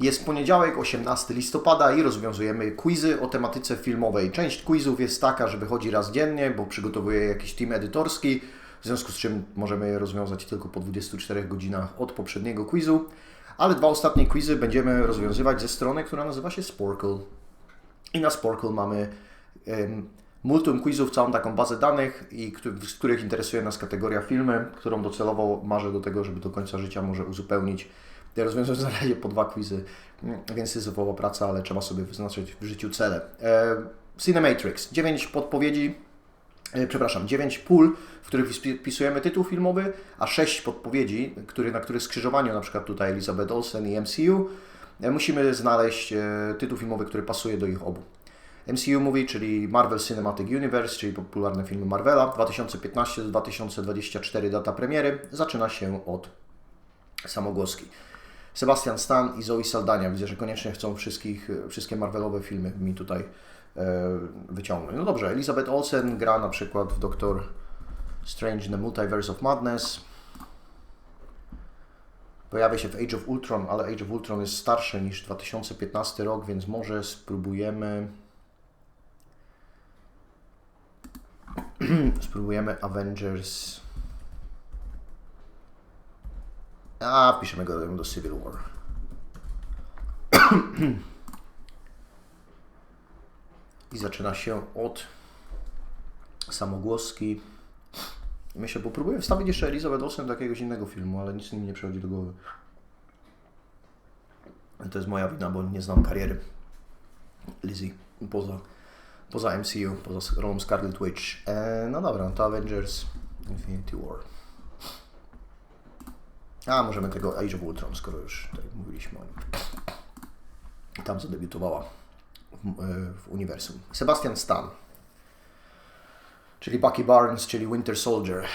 Jest poniedziałek, 18 listopada i rozwiązujemy quizy o tematyce filmowej. Część quizów jest taka, że wychodzi raz dziennie, bo przygotowuje jakiś team edytorski, w związku z czym możemy je rozwiązać tylko po 24 godzinach od poprzedniego quizu. Ale dwa ostatnie quizy będziemy rozwiązywać ze strony, która nazywa się Sporkle. I na Sporkle mamy um, multum quizów, całą taką bazę danych, i, z których interesuje nas kategoria filmy, którą docelowo marzę do tego, żeby do końca życia może uzupełnić. Ja rozwiązuję razie po dwa quizy, więc syzyfowa praca, ale trzeba sobie wyznaczyć w życiu cele. E, Cinematrix, 9 podpowiedzi, e, przepraszam, 9 pól, w których wpisujemy tytuł filmowy, a 6 podpowiedzi, który, na których skrzyżowaniu, na przykład tutaj Elizabeth Olsen i MCU, e, musimy znaleźć tytuł filmowy, który pasuje do ich obu. MCU Movie, czyli Marvel Cinematic Universe, czyli popularne filmy Marvela, 2015-2024 data premiery, zaczyna się od samogłoski. Sebastian Stan i Zoe Saldania. Widzę, że koniecznie chcą wszystkich, wszystkie Marvelowe filmy mi tutaj e, wyciągnąć. No dobrze, Elizabeth Olsen gra na przykład w Doctor Strange in the Multiverse of Madness. Pojawia się w Age of Ultron, ale Age of Ultron jest starszy niż 2015 rok, więc może spróbujemy spróbujemy Avengers. A, wpiszemy go do Civil War. I zaczyna się od samogłoski. Myślę, bo próbuję wstawić jeszcze Elizabeth Olsen do jakiegoś innego filmu, ale nic mi nie przychodzi do głowy. To jest moja wina, bo nie znam kariery Lizzie poza poza MCU, poza rolą Scarlet Witch. E, no dobra, to Avengers Infinity War. A, możemy tego Age of Ultron, skoro już tutaj mówiliśmy o nim. Tam zadebiutowała w, e, w uniwersum. Sebastian Stan, czyli Bucky Barnes, czyli Winter Soldier.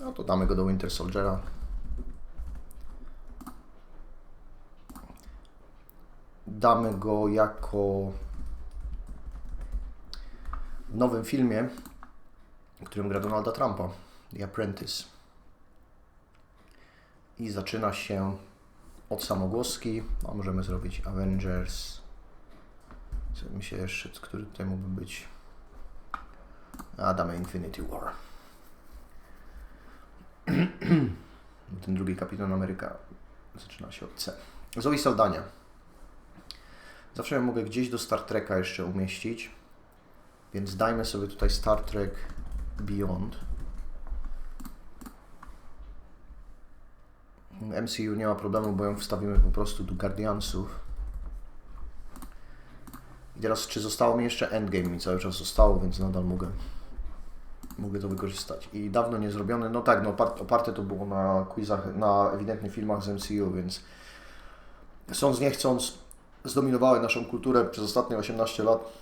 No to damy go do Winter Soldiera. Damy go jako nowym filmie, w którym gra Donalda Trumpa, The Apprentice. I zaczyna się od samogłoski, a możemy zrobić Avengers. Co mi się jeszcze, który tutaj mógłby być? A damy Infinity War. Ten drugi Kapitan Ameryka zaczyna się od C. Zoe Saldania. Zawsze mogę gdzieś do Star Treka jeszcze umieścić. Więc dajmy sobie tutaj Star Trek Beyond. MCU nie ma problemu, bo ją wstawimy po prostu do Guardiansów. I teraz, czy zostało mi jeszcze Endgame? Mi cały czas zostało, więc nadal mogę, mogę to wykorzystać. I dawno nie zrobione, no tak, no oparte to było na quizach, na ewidentnych filmach z MCU, więc chcąc nie chcąc zdominowały naszą kulturę przez ostatnie 18 lat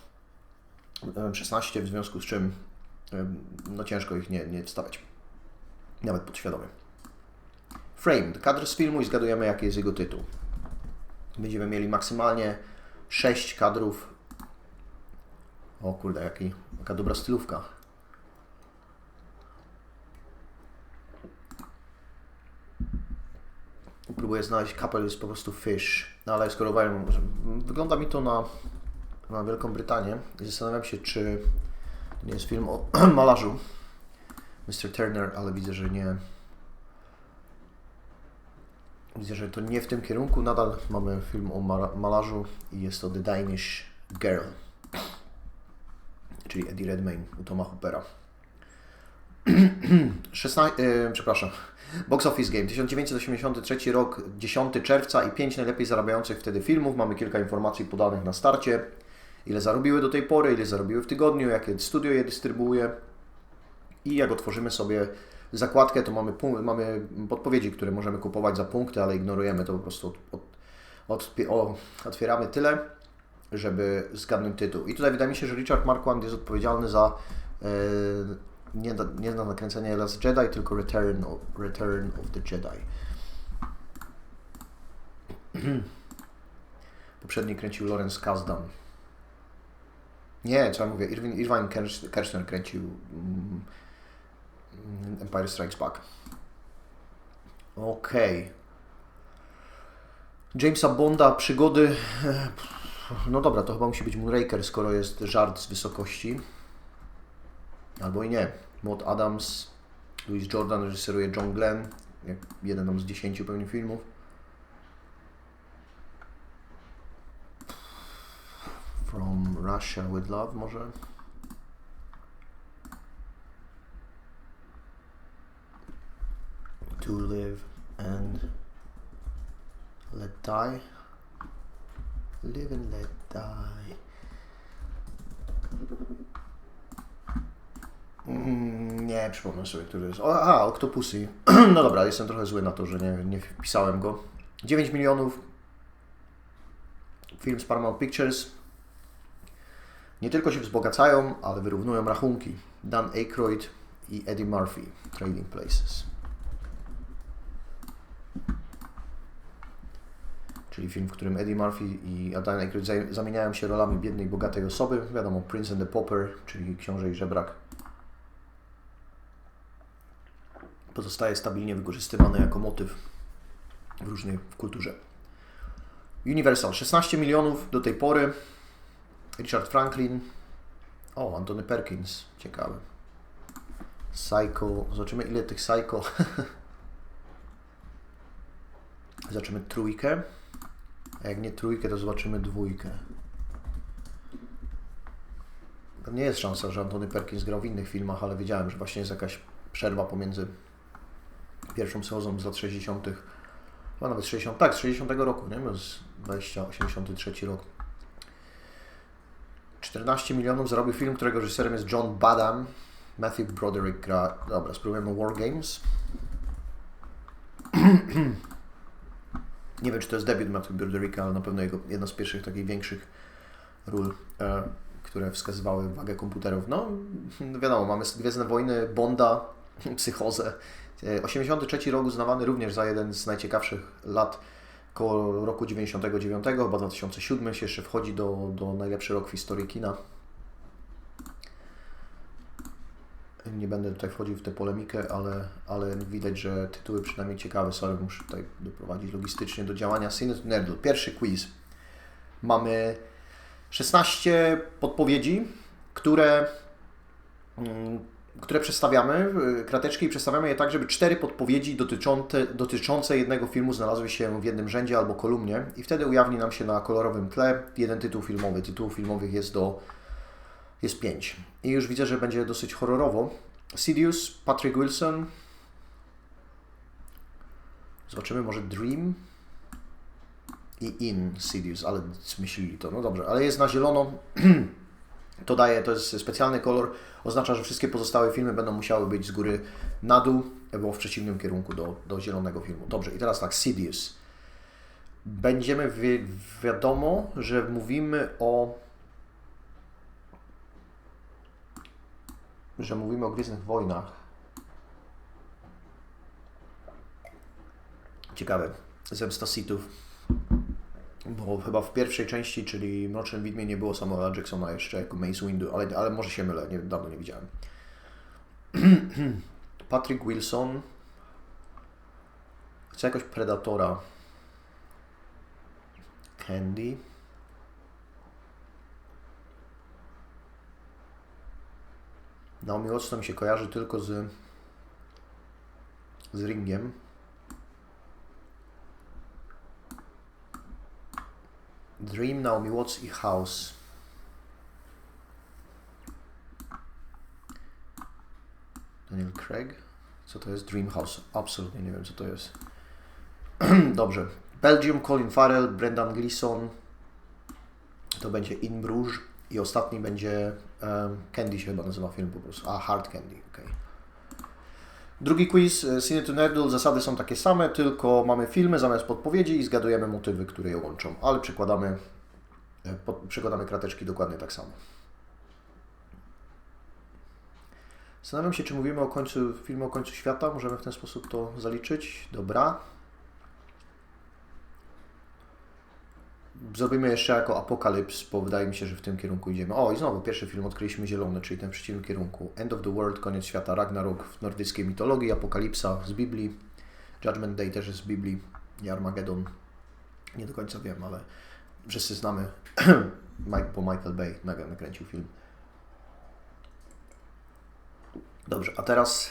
16, w związku z czym no ciężko ich nie, nie wstawiać. Nawet podświadomie. Framed. Kadr z filmu i zgadujemy, jaki jest jego tytuł. Będziemy mieli maksymalnie 6 kadrów. O kurde, jaki, jaka dobra stylówka. Próbuję znaleźć kapel jest po prostu fish. No ale skoro wygląda mi to na na Wielką Brytanię i zastanawiam się, czy to nie jest film o malarzu Mr. Turner, ale widzę, że nie. Widzę, że to nie w tym kierunku. Nadal mamy film o malarzu i jest to The Danish Girl, czyli Eddie Redmayne u Toma Hoopera. 16, yy, przepraszam. Box Office Game 1983 rok, 10 czerwca i 5 najlepiej zarabiających wtedy filmów. Mamy kilka informacji podanych na starcie ile zarobiły do tej pory, ile zarobiły w tygodniu, jakie studio je dystrybuuje. I jak otworzymy sobie zakładkę, to mamy, mamy podpowiedzi, które możemy kupować za punkty, ale ignorujemy to po prostu. Od, od, od, otwieramy tyle, żeby zgadnąć tytuł. I tutaj wydaje mi się, że Richard Marquand jest odpowiedzialny za e, nie, nie na nakręcenie Last Jedi, tylko Return of, Return of the Jedi. Poprzedni kręcił Lawrence Kasdan. Nie, co ja mówię, Irving, Irvine Kershner kręcił mm, Empire Strikes Back. Okej. Okay. Jamesa Bonda, przygody. No dobra, to chyba musi być Moonraker, skoro jest żart z wysokości. Albo i nie. Maud Adams, Louis Jordan reżyseruje John Glenn, jeden tam z dziesięciu pewnie filmów. From Russia with Love może? To live and let die. Live and let die. Mm, Nie, przypomnę sobie, który jest. O, aha, Octopussy. No dobra, jestem trochę zły na to, że nie, nie wpisałem go. 9 milionów. Film z Paramount Pictures. Nie tylko się wzbogacają, ale wyrównują rachunki. Dan Aykroyd i Eddie Murphy. Trading Places. Czyli film, w którym Eddie Murphy i Dan Aykroyd zamieniają się rolami biednej bogatej osoby. Wiadomo, Prince and the Pauper, czyli książę i żebrak. pozostaje stabilnie wykorzystywany jako motyw w różnej w kulturze. Universal 16 milionów do tej pory. Richard Franklin. O, Antony Perkins. Ciekawe. Psycho. Zobaczymy ile tych Psycho. Zobaczymy trójkę. A jak nie trójkę, to zobaczymy dwójkę. Nie jest szansa, że Antony Perkins grał w innych filmach, ale wiedziałem, że właśnie jest jakaś przerwa pomiędzy pierwszą sezon z lat 60. Chyba nawet 60, tak, z 60 roku, nie? Bo z 20, 83 rok. 14 milionów zarobił film, którego reżyserem jest John Badham. Matthew Broderick gra. Dobra, spróbujemy War Games. Nie wiem, czy to jest debiut Matthew Brodericka, ale na pewno jego jedna z pierwszych takich większych ról, e, które wskazywały wagę komputerów. No, wiadomo, mamy Gwiezdne Wojny, Bonda, Psychozę. 83 rok uznawany również za jeden z najciekawszych lat koło roku 99, chyba 2007 się jeszcze wchodzi do, do najlepszy rok w historii kina. Nie będę tutaj wchodził w tę polemikę, ale, ale widać, że tytuły przynajmniej ciekawe. Sorry, muszę tutaj doprowadzić logistycznie do działania. Synet Nerdle. Pierwszy quiz. Mamy 16 podpowiedzi, które mm, które przedstawiamy, krateczki, i przedstawiamy je tak, żeby cztery podpowiedzi dotyczące, dotyczące jednego filmu znalazły się w jednym rzędzie albo kolumnie i wtedy ujawni nam się na kolorowym tle jeden tytuł filmowy. Tytułów filmowych jest do jest pięć. I już widzę, że będzie dosyć horrorowo. Sidious, Patrick Wilson. Zobaczymy, może Dream i In Sidious, ale zmyślili to. No dobrze, ale jest na zielono. To daje, to jest specjalny kolor, oznacza, że wszystkie pozostałe filmy będą musiały być z góry na dół, albo w przeciwnym kierunku do, do zielonego filmu. Dobrze, i teraz tak, Sidious. Będziemy, wi wiadomo, że mówimy o że mówimy o Gwiezdnych Wojnach. Ciekawe. Zemsta Sithów. Bo chyba w pierwszej części, czyli Mrocznym Widmie, nie było Samuela Jacksona jeszcze jako Mace Windu, ale, ale może się mylę, nie, dawno nie widziałem. Patrick Wilson. Chce jakoś Predatora. Candy. Naomi Watts to mi się kojarzy tylko z z ringiem. Dream, Naomi Watts i House. Daniel Craig. Co to jest? Dream House. Absolutnie nie wiem, co to jest. Dobrze. Belgium, Colin Farrell, Brendan Gleeson. To będzie In Bruges. I ostatni będzie um, Candy się chyba nazywa film po prostu. A, Hard Candy, ok. Drugi quiz, Cine to Nerdle, zasady są takie same, tylko mamy filmy zamiast podpowiedzi i zgadujemy motywy, które je łączą, ale przykładamy, pod, przykładamy krateczki dokładnie tak samo. Zastanawiam się, czy mówimy o końcu filmu o końcu świata, możemy w ten sposób to zaliczyć. Dobra. Zrobimy jeszcze jako Apokalips, bo wydaje mi się, że w tym kierunku idziemy. O, i znowu pierwszy film odkryliśmy zielony, czyli ten w przeciwnym kierunku. End of the World, koniec świata, Ragnarok w nordyckiej mitologii, Apokalipsa z Biblii, Judgment Day też jest z Biblii i Armageddon Nie do końca wiem, ale wszyscy znamy, bo Michael Bay nakręcił film. Dobrze, a teraz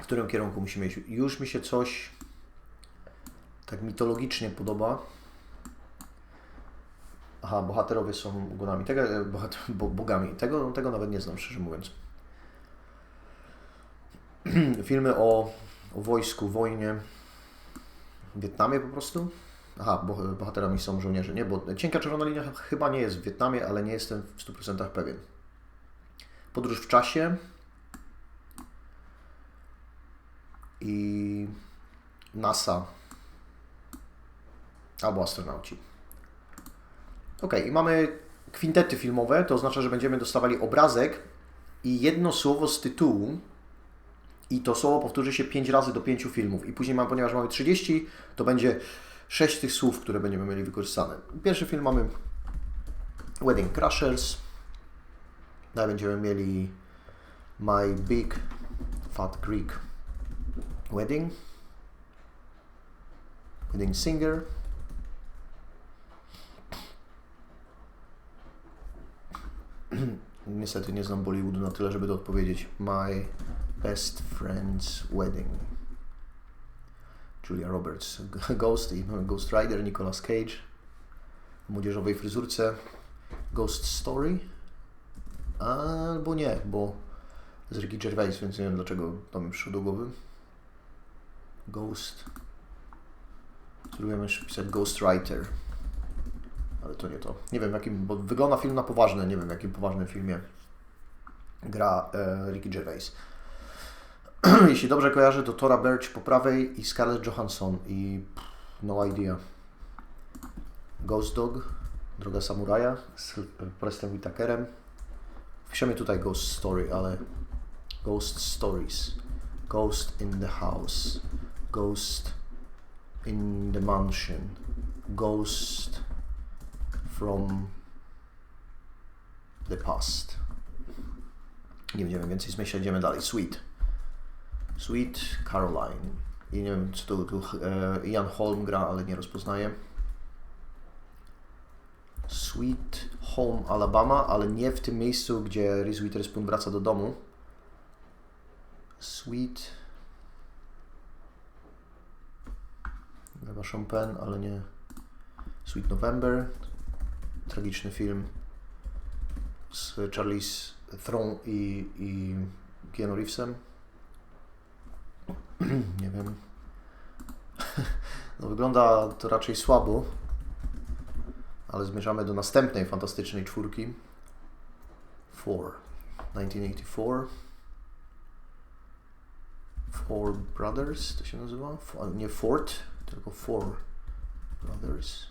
w którym kierunku musimy iść? Już mi się coś tak mitologicznie podoba. Aha, bohaterowie są gonami. Tego, e, bohater, bo, bogami. Tego, tego nawet nie znam, szczerze mówiąc. Filmy o, o wojsku, wojnie w Wietnamie po prostu. Aha, bo, bohaterami są żołnierze. Nie, bo Cienka Czerwona Linia chyba nie jest w Wietnamie, ale nie jestem w 100% pewien. Podróż w czasie i NASA albo astronauci. Ok, i mamy kwintety filmowe, to oznacza, że będziemy dostawali obrazek i jedno słowo z tytułu i to słowo powtórzy się 5 razy do 5 filmów. I później, mamy, ponieważ mamy 30, to będzie 6 tych słów, które będziemy mieli wykorzystane. Pierwszy film mamy Wedding Crashers. Dalej będziemy mieli My Big Fat Greek Wedding. Wedding Singer. Niestety nie znam Bollywoodu na tyle, żeby to odpowiedzieć. My Best Friend's Wedding. Julia Roberts. Ghost no, Ghost Rider, Nicolas Cage. W młodzieżowej fryzurce. Ghost Story. Albo nie, bo z Ricky Gervais, więc nie wiem dlaczego to mi przyszło do głowy. Ghost. Spróbujemy jeszcze pisać Ghost Writer. Ale to nie to. Nie wiem, jakim, bo wygląda film na poważny, nie wiem, jakim poważnym filmie gra e, Ricky Gervais. Jeśli dobrze kojarzę, to Tora Birch po prawej i Scarlett Johansson i pff, no idea. Ghost Dog, Droga Samuraja z Prestem Whitakerem. Wpiszemy tutaj Ghost Story, ale Ghost Stories. Ghost in the House. Ghost in the Mansion. Ghost from the Past. Nie będziemy więcej zmyślać, idziemy dalej. Sweet. Sweet Caroline. I nie wiem, czy to tu e, Ian Holm gra, ale nie rozpoznaję. Sweet Home Alabama, ale nie w tym miejscu, gdzie Reese Witherspoon wraca do domu. Sweet. Chyba Champagne, ale nie. Sweet November. Tragiczny film z Charlize Theron i, i Keanu Reevesem. nie wiem. No, wygląda to raczej słabo, ale zmierzamy do następnej fantastycznej czwórki. Four. 1984. Four Brothers to się nazywa? F- nie Fort, tylko Four Brothers.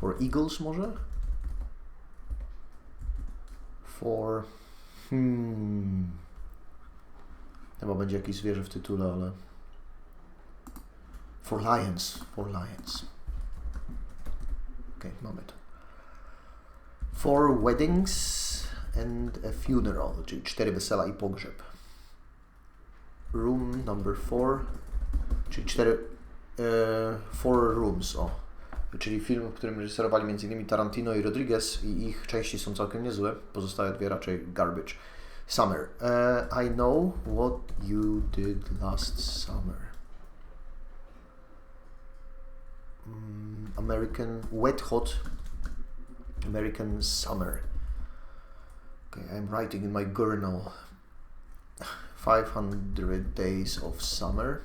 Four Eagles może? For... Hmm... Chyba będzie jakieś zwierzę w tytule, ale... Four Lions. For Lions. Ok, mamy to. Four Weddings and a Funeral, czyli cztery wesela i pogrzeb. Room number four, czyli cztery... Four Rooms, o. Czyli film, w którym reżyserowali m.in. Tarantino i Rodriguez i ich części są całkiem niezłe, pozostałe dwie raczej garbage. Summer. Uh, I know what you did last summer. Mm, American Wet Hot American Summer. Okay, I'm writing in my journal. 500 Days of Summer.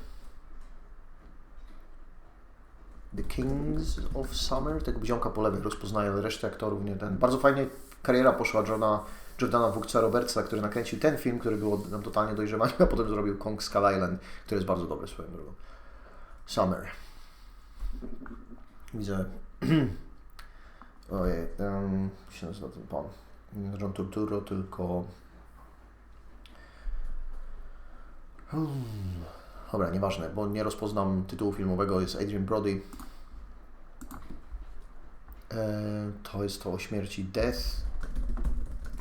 The Kings of Summer. Tego bziomka po lewej rozpoznaję, ale resztę aktorów nie ten. Bardzo fajnie kariera poszła Johna Jordana Wukca Robertsa, który nakręcił ten film, który był nam totalnie dojrzewany, a potem zrobił Kong Skull Island, który jest bardzo dobry swoją drogą. Summer. Widzę. Ojej, um, się nazywa ten pan? John Turturro, tylko... Hmm. Dobra, nieważne, bo nie rozpoznam tytułu filmowego, jest Adrian Brody. E, to jest to o śmierci Death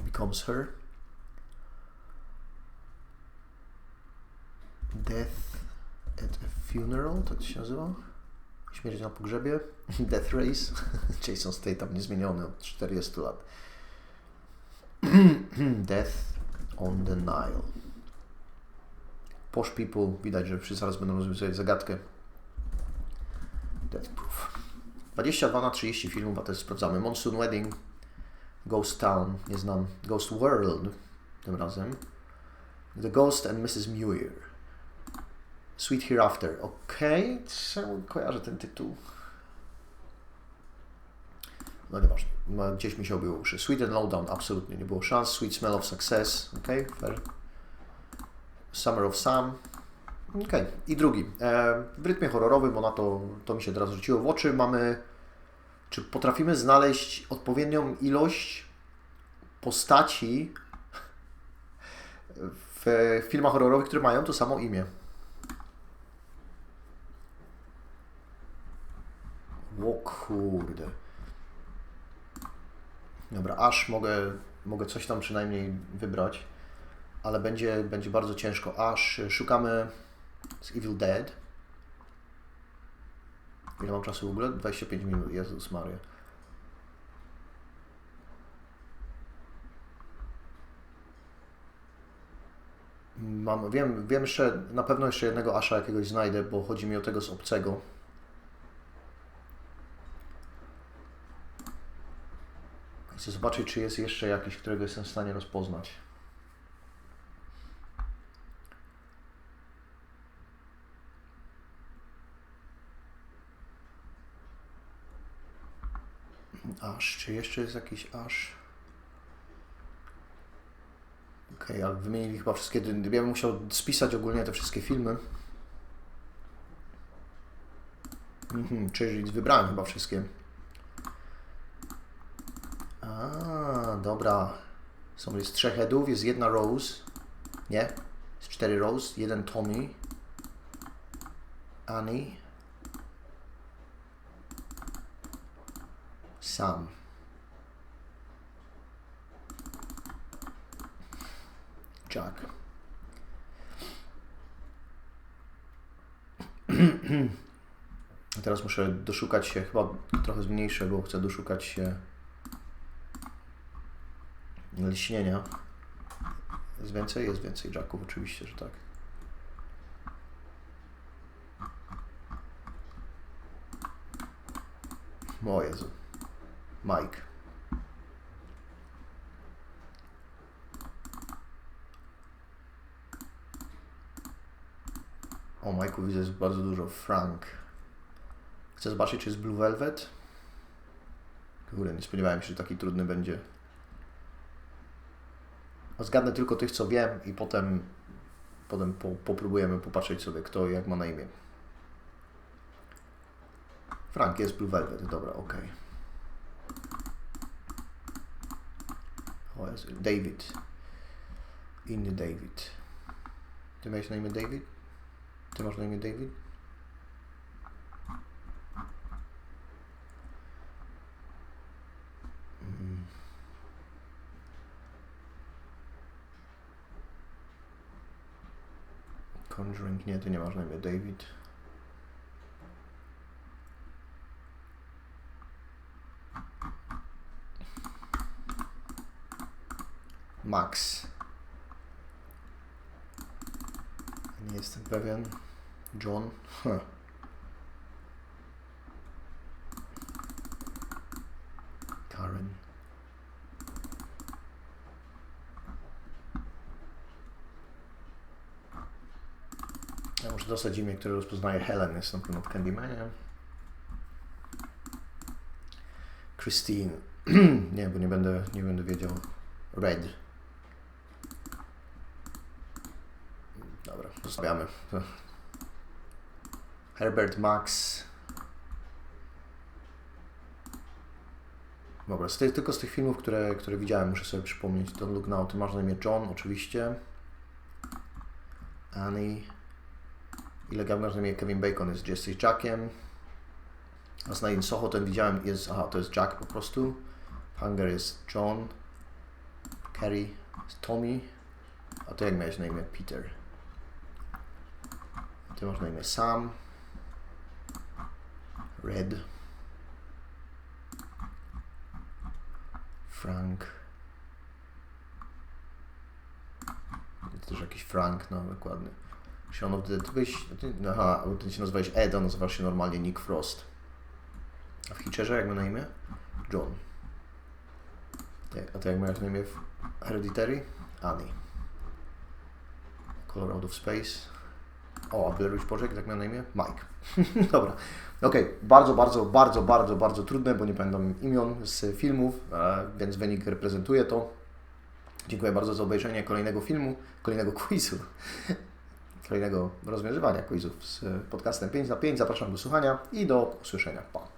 becomes her. Death at a funeral, tak się nazywa? Śmierć na pogrzebie. Death Race. Jason Statham niezmieniony od 40 lat. Death on the Nile. Posh People. Widać, że wszyscy zaraz będą rozwiązywać zagadkę. Death Proof. 22 na 30 filmów, a też sprawdzamy. Monsoon Wedding. Ghost Town. Nie znam. Ghost World. Tym razem. The Ghost and Mrs. Muir. Sweet Hereafter. Okay. czemu kojarzę ten tytuł? No nieważne. Gdzieś mi się obiło uszy. Sweet and Lowdown, absolutnie nie było szans. Sweet Smell of Success, ok, fair. Summer of Sam, ok. I drugi. E, w rytmie horrorowym, bo na to, to mi się teraz rzuciło w oczy, mamy... Czy potrafimy znaleźć odpowiednią ilość postaci w filmach horrorowych, które mają to samo imię? O kurde. Dobra, aż mogę, mogę coś tam przynajmniej wybrać, ale będzie, będzie bardzo ciężko. Aż szukamy z Evil Dead. Ile mam czasu w ogóle? 25 minut, Jezus Maria. Mam, wiem, wiem jeszcze, na pewno jeszcze jednego Asha jakiegoś znajdę, bo chodzi mi o tego z obcego. Chcę zobaczyć, czy jest jeszcze jakiś, którego jestem w stanie rozpoznać. Aż, czy jeszcze jest jakiś aż? Okej, okay, ale wymienili chyba wszystkie. Ja bym musiał spisać ogólnie te wszystkie filmy. Mhm, czyli wybrałem chyba wszystkie. A, dobra. Są jest trzech headów, jest jedna Rose. Nie? Jest cztery Rose, jeden Tommy. Annie. Sam. Jack. Teraz muszę doszukać się, chyba trochę zmniejszę, bo chcę doszukać się lśnienia. Jest więcej? Jest więcej jacków, oczywiście, że tak. O Jezu. Mike. O Majku widzę jest bardzo dużo. Frank. Chcę zobaczyć, czy jest Blue Velvet. Kurde, nie spodziewałem się, że taki trudny będzie. Zgadnę tylko tych, co wiem i potem, potem po, popróbujemy popatrzeć sobie, kto jak ma na imię. Frank jest Blue Velvet, dobra, ok. O David. Inny David. Ty miałeś na imię David? Ty masz na imię David? Conjuring, nie, ty nie masz na imię David. Max. Nie jestem pewien. John. Huh. Karen. Ja muszę dostać imię, które rozpoznaje Helen. Jest na pewno w Candymanie. Christine. nie, bo nie będę, nie będę wiedział. Red. Dobra, zostawiamy. Herbert Max. Dobra, z tych, tylko z tych filmów, które, które widziałem, muszę sobie przypomnieć. Don't Look Now. Ty masz na imię John, oczywiście. Annie. Ilegalnie masz na imię Kevin Bacon jest Jesse Jackiem. A z In Soho ten widziałem jest, aha, to jest Jack po prostu. Hunger jest John. Carrie jest Tommy. A to jak miałeś na imię? Peter. Ty masz na imię Sam. Fred. Frank. To też jakiś Frank, no dokładnie. Shaun of the Dead. Byś, ty, aha, ty się nazywałeś Ed, a nazywasz się normalnie Nick Frost. A w Hitcherze jak ma na imię? John. Ty- A ty jak masz na imię w Hereditary? Annie. Color Out of Space. O, Witch Project, jak miał na imię? Mike. Dobra. Okej, bardzo, bardzo, bardzo, bardzo, bardzo trudne, bo nie pamiętam imion z filmów, e, więc wynik reprezentuje to. Dziękuję bardzo za obejrzenie kolejnego filmu, kolejnego quizu, kolejnego rozwiązywania quizów z podcastem 5 na 5. Zapraszam do słuchania i do usłyszenia. Pa.